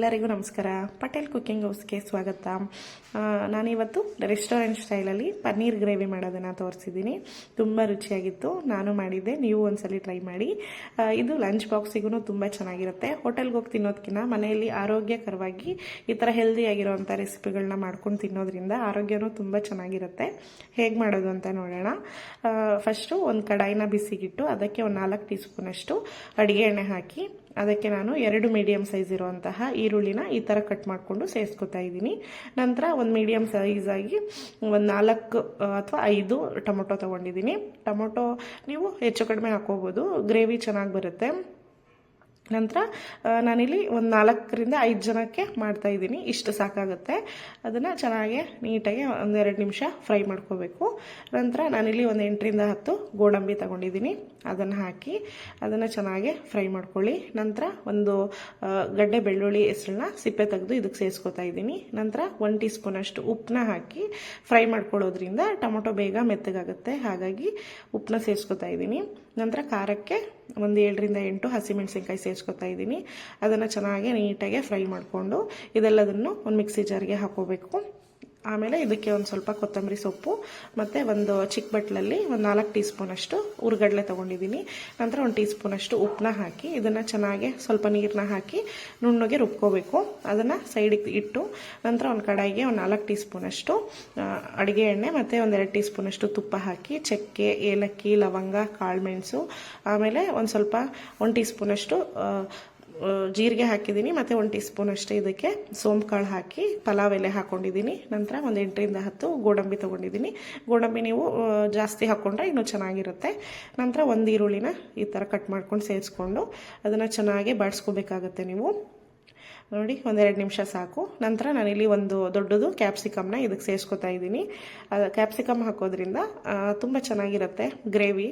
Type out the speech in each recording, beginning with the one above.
ಎಲ್ಲರಿಗೂ ನಮಸ್ಕಾರ. ಪಟೇಲ್ ಕುಕ್ಕಿಂಗ್ ಹೌಸ್ಗೆ ಸ್ವಾಗತ. ನಾನಿವತ್ತು ರೆಸ್ಟೋರೆಂಟ್ ಸ್ಟೈಲಲ್ಲಿ ಪನ್ನೀರ್ ಗ್ರೇವಿ ಮಾಡೋದನ್ನು ತೋರಿಸಿದ್ದೀನಿ. ತುಂಬ ರುಚಿಯಾಗಿತ್ತು. ನಾನು ಮಾಡಿದ್ದೆ. ನೀವು ಒಂದ್ಸಲಿ ಟ್ರೈ ಮಾಡಿ. ಇದು ಲಂಚ್ ಬಾಕ್ಸಿಗೂ ತುಂಬ ಚೆನ್ನಾಗಿರುತ್ತೆ. ಹೋಟೆಲ್ಗೆ ಹೋಗಿ ತಿನ್ನೋದಕ್ಕಿಂತ ಮನೆಯಲ್ಲಿ ಆರೋಗ್ಯಕರವಾಗಿ ಈ ಥರ ಹೆಲ್ದಿಯಾಗಿರೋವಂಥ ರೆಸಿಪಿಗಳನ್ನ ಮಾಡ್ಕೊಂಡು ತಿನ್ನೋದ್ರಿಂದ ಆರೋಗ್ಯನೂ ತುಂಬ ಚೆನ್ನಾಗಿರುತ್ತೆ. ಹೇಗೆ ಮಾಡೋದು ಅಂತ ನೋಡೋಣ. ಫಸ್ಟು ಒಂದು ಕಡಾಯಿನ ಬಿಸಿಗಿಟ್ಟು, ಅದಕ್ಕೆ ಒಂದು ನಾಲ್ಕು ಟೀ ಸ್ಪೂನಷ್ಟು ಅಡುಗೆ ಎಣ್ಣೆ ಹಾಕಿ ಅದಕ್ಕೆ ನಾನು ಎರಡು ಮೀಡಿಯಮ್ ಸೈಜ್ ಇರುವಂತಹ ಈರುಳ್ಳಿನ ಈ ಥರ ಕಟ್ ಮಾಡಿಕೊಂಡು ಸೇರಿಸ್ಕೊತಾ ಇದ್ದೀನಿ. ನಂತರ ಒಂದು ಮೀಡಿಯಮ್ ಸೈಜಾಗಿ ಒಂದು ನಾಲ್ಕು ಅಥವಾ ಐದು ಟೊಮೊಟೊ ತೊಗೊಂಡಿದ್ದೀನಿ. ಟೊಮೊಟೊ ನೀವು ಹೆಚ್ಚು ಕಡಿಮೆ ಹಾಕೋಬೋದು ಗ್ರೇವಿ ಚೆನ್ನಾಗಿ ಬರುತ್ತೆ. ನಂತರ ನಾನಿಲ್ಲಿ ಒಂದು ನಾಲ್ಕರಿಂದ ಐದು ಜನಕ್ಕೆ ಮಾಡ್ತಾ ಇದ್ದೀನಿ. ಇಷ್ಟು ಸಾಕಾಗುತ್ತೆ. ಅದನ್ನು ಚೆನ್ನಾಗಿ ನೀಟಾಗಿ ಒಂದೆರಡು ನಿಮಿಷ ಫ್ರೈ ಮಾಡ್ಕೋಬೇಕು. ನಂತರ ನಾನಿಲ್ಲಿ ಒಂದು ಎಂಟರಿಂದ ಹತ್ತು ಗೋಡಂಬಿ ತಗೊಂಡಿದ್ದೀನಿ. ಅದನ್ನು ಹಾಕಿ ಅದನ್ನು ಚೆನ್ನಾಗಿ ಫ್ರೈ ಮಾಡ್ಕೊಳ್ಳಿ. ನಂತರ ಒಂದು ಗಡ್ಡೆ ಬೆಳ್ಳುಳ್ಳಿ ಹೆಸರನ್ನ ಸಿಪ್ಪೆ ತೆಗೆದು ಇದಕ್ಕೆ ಸೇರಿಸ್ಕೊತಾ ಇದ್ದೀನಿ. ನಂತರ ಒನ್ ಟೀ ಸ್ಪೂನಷ್ಟು ಉಪ್ಪನ್ನ ಹಾಕಿ ಫ್ರೈ ಮಾಡ್ಕೊಳ್ಳೋದ್ರಿಂದ ಟೊಮೊಟೊ ಬೇಗ ಮೆತ್ತಗಾಗುತ್ತೆ. ಹಾಗಾಗಿ ಉಪ್ಪನ್ನ ಸೇರಿಸ್ಕೊತಾ ಇದ್ದೀನಿ. ನಂತರ ಖಾರಕ್ಕೆ ಒಂದು ಏಳರಿಂದ ಎಂಟು ಹಸಿಮೆಣಸಿನ್ಕಾಯಿ ಸೇರಿಸ್ಕೊತಾ ಇದ್ದೀನಿ. ಅದನ್ನು ಚೆನ್ನಾಗಿ ನೀಟಾಗಿ ಫ್ರೈ ಮಾಡಿಕೊಂಡು ಇದೆಲ್ಲದನ್ನು ಒಂದು ಮಿಕ್ಸಿ ಜಾರಿಗೆ ಹಾಕೋಬೇಕು. ಆಮೇಲೆ ಇದಕ್ಕೆ ಒಂದು ಸ್ವಲ್ಪ ಕೊತ್ತಂಬರಿ ಸೊಪ್ಪು, ಮತ್ತು ಒಂದು ಚಿಕ್ಕ ಬಟ್ಲಲ್ಲಿ ಒಂದು ನಾಲ್ಕು ಟೀ ಸ್ಪೂನಷ್ಟು ಉರ್ಗಡ್ಲೆ ತೊಗೊಂಡಿದ್ದೀನಿ ನಂತರ ಒಂದು ಟೀ ಸ್ಪೂನಷ್ಟು ಉಪ್ಪನ್ನ ಹಾಕಿ, ಇದನ್ನು ಚೆನ್ನಾಗಿ ಸ್ವಲ್ಪ ನೀರನ್ನ ಹಾಕಿ ನುಣ್ಣಗೆ ರುಬ್ಕೋಬೇಕು. ಅದನ್ನು ಸೈಡಿಗೆ ಇಟ್ಟು, ನಂತರ ಒಂದು ಕಡಾಯಿಗೆ ಒಂದು ನಾಲ್ಕು ಟೀ ಸ್ಪೂನಷ್ಟು ಅಡುಗೆ ಎಣ್ಣೆ, ಮತ್ತು ಒಂದೆರಡು ಟೀ ಸ್ಪೂನಷ್ಟು ತುಪ್ಪ ಹಾಕಿ, ಚಕ್ಕೆ, ಏಲಕ್ಕಿ, ಲವಂಗ ಕಾಳುಮೆಣಸು ಆಮೇಲೆ ಒಂದು ಸ್ವಲ್ಪ ಒಂದು ಟೀ ಸ್ಪೂನಷ್ಟು ಜೀರಿಗೆ ಹಾಕಿದ್ದೀನಿ, ಮತ್ತು ಒಂದು ಟೀ ಸ್ಪೂನ್ ಅಷ್ಟೇ ಇದಕ್ಕೆ ಸೋಂಪು ಕಾಳು ಹಾಕಿ ಪಲಾವ್ ಎಲೆ ಹಾಕ್ಕೊಂಡಿದ್ದೀನಿ ನಂತರ ಒಂದು ಎಂಟರಿಂದ ಹತ್ತು ಗೋಡಂಬಿ ತೊಗೊಂಡಿದ್ದೀನಿ. ಗೋಡಂಬಿ ನೀವು ಜಾಸ್ತಿ ಹಾಕ್ಕೊಂಡ್ರೆ ಇನ್ನೂ ಚೆನ್ನಾಗಿರುತ್ತೆ. ನಂತರ ಒಂದು ಈರುಳ್ಳಿನ ಈ ಥರ ಕಟ್ ಮಾಡ್ಕೊಂಡು ಸೇರಿಸ್ಕೊಂಡು ಅದನ್ನು ಚೆನ್ನಾಗಿ ಬಾಡಿಸ್ಕೋಬೇಕಾಗತ್ತೆ ನೀವು. ನೋಡಿ ಒಂದೆರಡು ನಿಮಿಷ ಸಾಕು. ನಂತರ ನಾನಿಲ್ಲಿ ಒಂದು ದೊಡ್ಡದು ಕ್ಯಾಪ್ಸಿಕಮ್ನ ಇದಕ್ಕೆ ಸೇರಿಸ್ಕೊತಾ ಇದ್ದೀನಿ. ಕ್ಯಾಪ್ಸಿಕಮ್ ಹಾಕೋದ್ರಿಂದ ತುಂಬ ಚೆನ್ನಾಗಿರುತ್ತೆ ಗ್ರೇವಿ.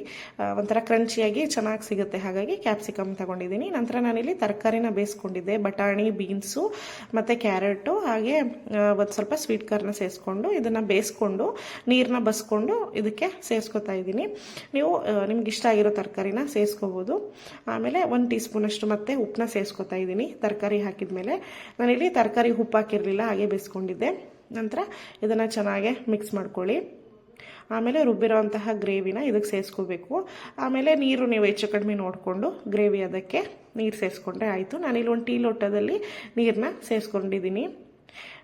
ಒಂಥರ ಕ್ರಂಚಿಯಾಗಿ ಚೆನ್ನಾಗಿ ಸಿಗುತ್ತೆ. ಹಾಗಾಗಿ ಕ್ಯಾಪ್ಸಿಕಮ್ ತಗೊಂಡಿದ್ದೀನಿ. ನಂತರ ನಾನಿಲ್ಲಿ ತರಕಾರಿನ ಬೇಯಿಸ್ಕೊಂಡಿದ್ದೆ. ಬಟಾಣಿ, ಬೀನ್ಸು, ಮತ್ತು ಕ್ಯಾರೆಟು, ಹಾಗೆ ಒಂದು ಸ್ವಲ್ಪ ಸ್ವೀಟ್ ಕಾರ್ನ ಸೇರಿಸ್ಕೊಂಡು ಇದನ್ನು ಬೇಯಿಸ್ಕೊಂಡು ನೀರನ್ನ ಬಸ್ಕೊಂಡು ಇದಕ್ಕೆ ಸೇರಿಸ್ಕೊತಾ ಇದ್ದೀನಿ. ನೀವು ನಿಮ್ಗೆ ಇಷ್ಟ ಆಗಿರೋ ತರಕಾರಿನ ಸೇರಿಸ್ಕೋಬೋದು. ಆಮೇಲೆ ಒಂದು ಟೀ ಸ್ಪೂನಷ್ಟು ಮತ್ತೆ ಉಪ್ಪನ್ನ ಸೇರಿಸ್ಕೊತಾ ಇದ್ದೀನಿ. ತರಕಾರಿ ಹಾಕಿದ ಮೇಲೆ ನಾನಿಲ್ಲಿ ತರಕಾರಿ ಉಪ್ಪು ಹಾಕಿರಲಿಲ್ಲ ಹಾಗೆ ಬೇಯಿಸ್ಕೊಂಡಿದ್ದೆ. ನಂತರ ಇದನ್ನು ಚೆನ್ನಾಗೆ ಮಿಕ್ಸ್ ಮಾಡ್ಕೊಳ್ಳಿ. ಆಮೇಲೆ ರುಬ್ಬಿರೋಂತಹ ಗ್ರೇವಿನ ಇದಕ್ಕೆ ಸೇರಿಸ್ಕೋಬೇಕು. ಆಮೇಲೆ ನೀರು ನೀವು ಹೆಚ್ಚು ಕಡಿಮೆ ನೋಡಿಕೊಂಡು ಗ್ರೇವಿ ಅದಕ್ಕೆ ನೀರು ಸೇರಿಸ್ಕೊಂಡ್ರೆ ಆಯಿತು. ನಾನಿಲ್ಲಿ ಒಂದು ಟೀ ಲೋಟದಲ್ಲಿ ನೀರನ್ನ ಸೇರಿಸ್ಕೊಂಡಿದ್ದೀನಿ.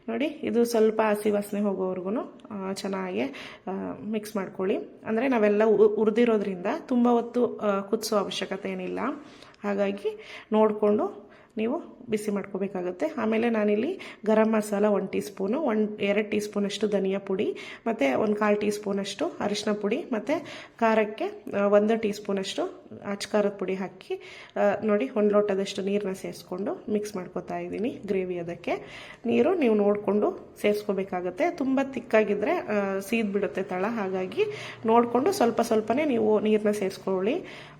ನೋಡಿ, ಇದು ಸ್ವಲ್ಪ ಹಸಿ ವಾಸನೆ ಹೋಗೋವರೆಗೂ ಚೆನ್ನಾಗಿ ಮಿಕ್ಸ್ ಮಾಡ್ಕೊಳ್ಳಿ. ಅಂದರೆ ನಾವೆಲ್ಲ ಉ- ಹುರಿದಿರೋದ್ರಿಂದ ತುಂಬ ಹೊತ್ತು ಕುದಿಸೋ ಅವಶ್ಯಕತೆ ಏನಿಲ್ಲ. ಹಾಗಾಗಿ ನೋಡಿಕೊಂಡು ನೀವು ಬಿಸಿ ಮಾಡ್ಕೋಬೇಕಾಗುತ್ತೆ. ಆಮೇಲೆ ನಾನಿಲ್ಲಿ ಗರಂ ಮಸಾಲ ಒಂದು ಟೀ ಸ್ಪೂನು ಒಂದು, ಎರಡು ಟೀ ಸ್ಪೂನಷ್ಟು ಧನಿಯಾ ಪುಡಿ, ಮತ್ತು ಒಂದು ಕಾಲು ಟೀ ಸ್ಪೂನಷ್ಟು ಅರಿಶಿನ ಪುಡಿ, ಮತ್ತು ಖಾರಕ್ಕೆ ಒಂದು ಟೀ ಸ್ಪೂನಷ್ಟು ಅಚ್ಚ ಖಾರದ ಪುಡಿ ಹಾಕಿ ನೋಡಿ ಒಂದು ಲೋಟದಷ್ಟು ನೀರನ್ನ ಸೇರಿಸ್ಕೊಂಡು ಮಿಕ್ಸ್ ಮಾಡ್ಕೊತಾ ಇದ್ದೀನಿ ಗ್ರೇವಿ ಅದಕ್ಕೆ. ನೀರು ನೀವು ನೋಡಿಕೊಂಡು ಸೇರಿಸ್ಕೋಬೇಕಾಗತ್ತೆ. ತುಂಬ ತಿಕ್ಕಾಗಿದ್ದರೆ ಸೀದ್ ಬಿಡುತ್ತೆ ತಳ. ಹಾಗಾಗಿ ನೋಡಿಕೊಂಡು ಸ್ವಲ್ಪ ಸ್ವಲ್ಪನೇ ನೀವು ನೀರನ್ನ ಸೇರಿಸ್ಕೊಳ್ಳಿ.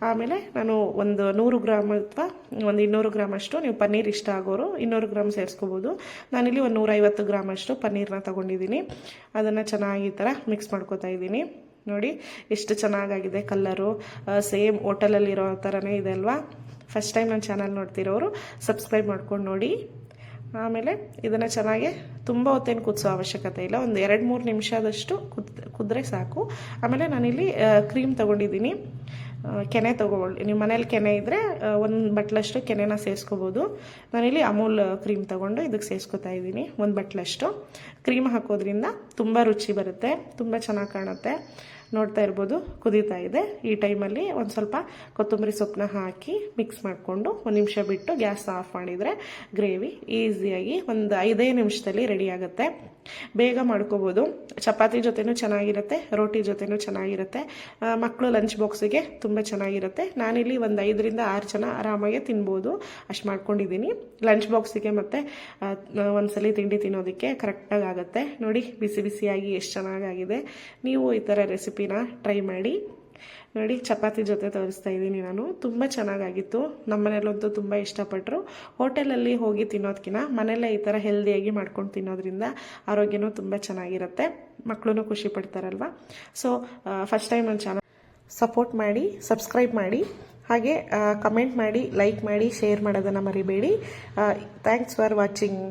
ಆಮೇಲೆ ನಾನು ಒಂದು ನೂರು ಗ್ರಾಮ್ ಅಥವಾ ಒಂದು ಇನ್ನೂರು ಗ್ರಾಮ್ ಅಷ್ಟು ನೀವು ಪನ್ನೀರ್ ಇಷ್ಟ ಆಗೋರು ಇನ್ನೂರು ಗ್ರಾಮ್ ಸೇರಿಸ್ಕೋಬೋದು. ನಾನಿಲ್ಲಿ ಒಂದು ನೂರೈವತ್ತು ಗ್ರಾಮ್ ಅಷ್ಟು ಪನ್ನೀರ್ನ ತೊಗೊಂಡಿದ್ದೀನಿ. ಅದನ್ನು ಚೆನ್ನಾಗಿ ಈ ಥರ ಮಿಕ್ಸ್ ಮಾಡ್ಕೊತಾ ಇದ್ದೀನಿ. ನೋಡಿ, ಎಷ್ಟು ಚೆನ್ನಾಗಾಗಿದೆ ಕಲ್ಲರು ಸೇಮ್ ಹೋಟೆಲಲ್ಲಿರೋ ಥರನೇ ಇದೆ ಅಲ್ವಾ? ಫಸ್ಟ್ ಟೈಮ್ ನನ್ನ ಚಾನಲ್ ನೋಡ್ತಿರೋರು ಸಬ್ಸ್ಕ್ರೈಬ್ ಮಾಡ್ಕೊಂಡು ನೋಡಿ. ಆಮೇಲೆ ಇದನ್ನು ಚೆನ್ನಾಗಿ ತುಂಬ ಹೊತ್ತೇನು ಕುದಿಸೋ ಅವಶ್ಯಕತೆ ಇಲ್ಲ. ಒಂದು ಎರಡು ಮೂರು ನಿಮಿಷದಷ್ಟು ಕುದ್, ಕುದ್ರೆ ಸಾಕು. ಆಮೇಲೆ ನಾನಿಲ್ಲಿ ಕ್ರೀಮ್ ತೊಗೊಂಡಿದ್ದೀನಿ. ಕೆನೆ ತೊಗೊಳ್ಳಿ. ನಿಮ್ಮ ಮನೇಲಿ ಕೆನೆ ಇದ್ದರೆ ಒಂದು ಬಟ್ಲಷ್ಟು ಕೆನೆನ ಸೇರಿಸ್ಕೋಬೋದು. ನಾನಿಲ್ಲಿ ಅಮೂಲ್ ಕ್ರೀಮ್ ತೊಗೊಂಡು ಇದಕ್ಕೆ ಸೇರಿಸ್ಕೊತಾ ಇದ್ದೀನಿ, ಒಂದು ಬಟ್ಲಷ್ಟು. ಕ್ರೀಮ್ ಹಾಕೋದ್ರಿಂದ ತುಂಬ ರುಚಿ ಬರುತ್ತೆ, ತುಂಬ ಚೆನ್ನಾಗಿ ಕಾಣುತ್ತೆ. ನೋಡ್ತಾ ಇರ್ಬೋದು, ಕುದೀತಾ ಇದೆ. ಈ ಟೈಮಲ್ಲಿ ಒಂದು ಸ್ವಲ್ಪ ಕೊತ್ತಂಬರಿ ಸೊಪ್ಪನ್ನ ಹಾಕಿ ಮಿಕ್ಸ್ ಮಾಡಿಕೊಂಡು ಒಂದು ನಿಮಿಷ ಬಿಟ್ಟು ಗ್ಯಾಸ್ ಆಫ್ ಮಾಡಿದರೆ ಗ್ರೇವಿ ಈಸಿಯಾಗಿ ಒಂದು ಐದೇ ನಿಮಿಷದಲ್ಲಿ ರೆಡಿ ಆಗುತ್ತೆ. ಬೇಗ ಮಾಡ್ಕೋಬೋದು. ಚಪಾತಿ ಜೊತೆನೂ ಚೆನ್ನಾಗಿರುತ್ತೆ, ರೋಟಿ ಜೊತೆನೂ ಚೆನ್ನಾಗಿರುತ್ತೆ. ಮಕ್ಕಳು ಲಂಚ್ ಬಾಕ್ಸಿಗೆ ತುಂಬ ಚೆನ್ನಾಗಿರುತ್ತೆ. ನಾನಿಲ್ಲಿ ಒಂದು ಐದರಿಂದ ಆರು ಜನ ಆರಾಮಾಗಿ ತಿನ್ಬೋದು. ಅಷ್ಟು ಮಾಡ್ಕೊಂಡಿದ್ದೀನಿ ಲಂಚ್ ಬಾಕ್ಸಿಗೆ ಮತ್ತು ಒಂದ್ಸಲಿ ತಿಂಡಿ ತಿನ್ನೋದಕ್ಕೆ ಕರೆಕ್ಟಾಗಿ ಆಗುತ್ತೆ. ನೋಡಿ, ಬಿಸಿ ಬಿಸಿಯಾಗಿ ಎಷ್ಟು ಚೆನ್ನಾಗಾಗಿದೆ. ನೀವು ಈ ಥರ ರೆಸಿಪಿನ ಟ್ರೈ ಮಾಡಿ. ನೋಡಿ, ಚಪಾತಿ ಜೊತೆ ತೋರಿಸ್ತಾ ಇದ್ದೀನಿ ನಾನು. ತುಂಬ ಚೆನ್ನಾಗಾಗಿತ್ತು. ನಮ್ಮ ಮನೇಲಂತೂ ತುಂಬ ಇಷ್ಟಪಟ್ಟರು ಹೋಟೆಲಲ್ಲಿ ಹೋಗಿ ತಿನ್ನೋದಕ್ಕಿಂತ ಮನೆಯಲ್ಲೇ ಈ ಥರ ಹೆಲ್ದಿಯಾಗಿ ಮಾಡ್ಕೊಂಡು ತಿನ್ನೋದ್ರಿಂದ ಆರೋಗ್ಯನೂ ತುಂಬ ಚೆನ್ನಾಗಿರುತ್ತೆ. ಮಕ್ಕಳೂ ಖುಷಿ ಪಡ್ತಾರಲ್ವ? ಸೊ ಫಸ್ಟ್ ಟೈಮ್ ನನ್ನ ಚಾನಲ್ ಸಪೋರ್ಟ್ ಮಾಡಿ ಸಬ್ಸ್ಕ್ರೈಬ್ ಮಾಡಿ. ಹಾಗೆ ಕಮೆಂಟ್ ಮಾಡಿ ಲೈಕ್ ಮಾಡಿ ಶೇರ್ ಮಾಡೋದನ್ನು ಮರಿಬೇಡಿ. Thanks for watching